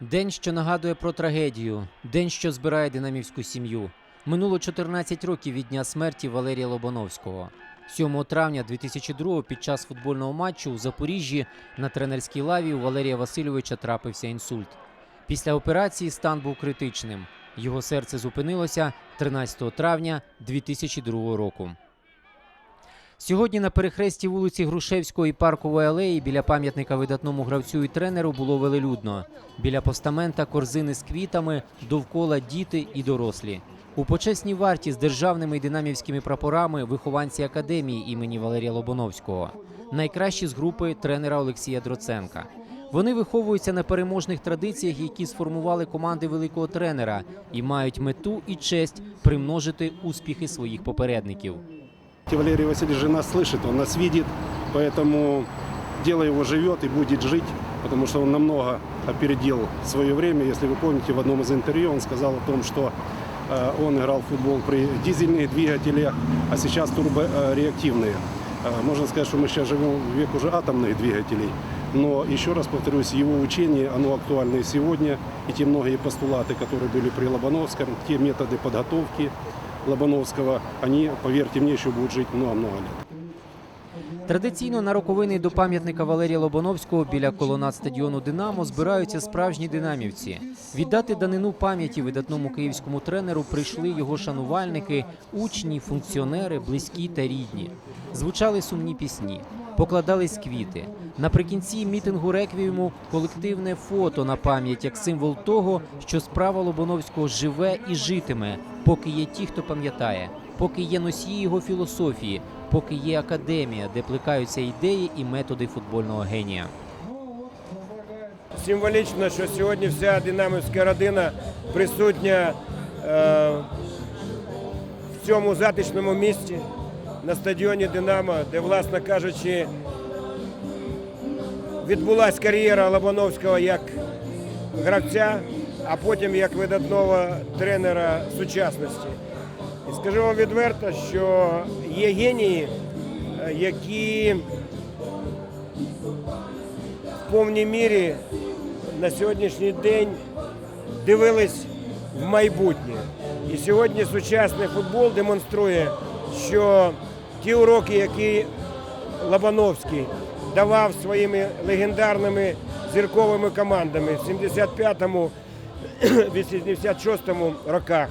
День, що нагадує про трагедію, день, що збирає динамівську сім'ю. Минуло 14 років від дня смерті Валерія Лобановського. 7 травня 2002 під час футбольного матчу у Запоріжжі на тренерській лаві у Валерія Васильовича трапився інсульт. Після операції стан був критичним. Його серце зупинилося 13 травня 2002 року. Сьогодні на перехресті вулиці Грушевського і Паркової алеї біля пам'ятника видатному гравцю і тренеру було велелюдно. Біля постамента корзини з квітами, довкола діти і дорослі. У почесній варті з державними і динамівськими прапорами вихованці академії імені Валерія Лобановського. Найкращі з групи тренера Олексія Дроценка. Вони виховуються на переможних традиціях, які сформували команди великого тренера, і мають мету і честь примножити успіхи своїх попередників. Валерий Васильевич же нас слышит, он нас видит, поэтому дело его живет и будет жить, потому что он намного опередил свое время. Если вы помните, в одном из интервью он сказал о том, что э, он играл в футбол при дизельных двигателях, а сейчас турбореактивные. Э, Можно сказать, что мы сейчас живем в век уже атомных двигателей. Но еще раз повторюсь, его учение, оно актуально и сегодня. И те многие постулаты, которые были при Лобановском, те методы подготовки Лобановского, они, поверьте мне, еще будут жить много-много лет. Традиційно на роковини до пам'ятника Валерія Лобановського біля колонат стадіону Динамо збираються справжні динамівці. Віддати данину пам'яті видатному київському тренеру прийшли його шанувальники, учні, функціонери, близькі та рідні. Звучали сумні пісні, покладались квіти. Наприкінці мітингу реквієму колективне фото на пам'ять як символ того, що справа Лобановського живе і житиме, поки є ті, хто пам'ятає, поки є носії його філософії, поки є академія, де плекаються ідеї і методи футбольного генія. Символічно, що сьогодні вся динамівська родина присутня е, в цьому затишному місці на стадіоні Динамо, де, власне кажучи, відбулася кар'єра Лобановського як гравця, а потім як видатного тренера сучасності. І скажу вам відверто, що є генії, е, які в повній мірі на сьогоднішній день дивились в майбутнє. І сьогодні сучасний футбол демонструє, що ті уроки, які Лобановський давав своїми легендарними зірковими командами в 75-му, 86-му роках,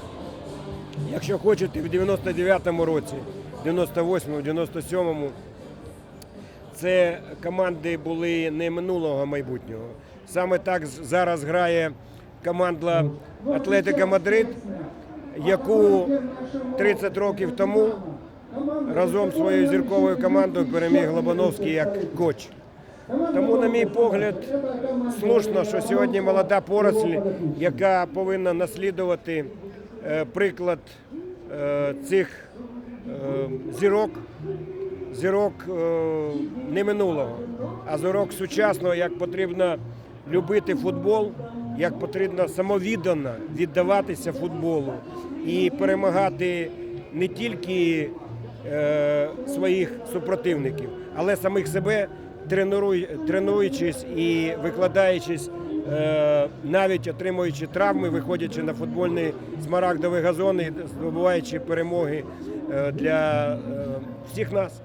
якщо хочете, в 99-му році, 98-му, 97-му, це команди були не минулого майбутнього. Саме так зараз грає команда Атлетика Мадрид, яку 30 років тому разом з своєю зірковою командою переміг Лобановський як коч. Тому, на мій погляд, слушно, що сьогодні молода поросль, яка повинна наслідувати е, приклад е, цих е, зірок, зірок не минулого, а зірок сучасного, як потрібно любити футбол, як потрібно самовіддано віддаватися футболу і перемагати не тільки е, своїх супротивників, але самих себе, тренуючись і викладаючись, е, навіть отримуючи травми, виходячи на футбольні смарагдові газони, здобуваючи перемоги е, для е, всіх нас.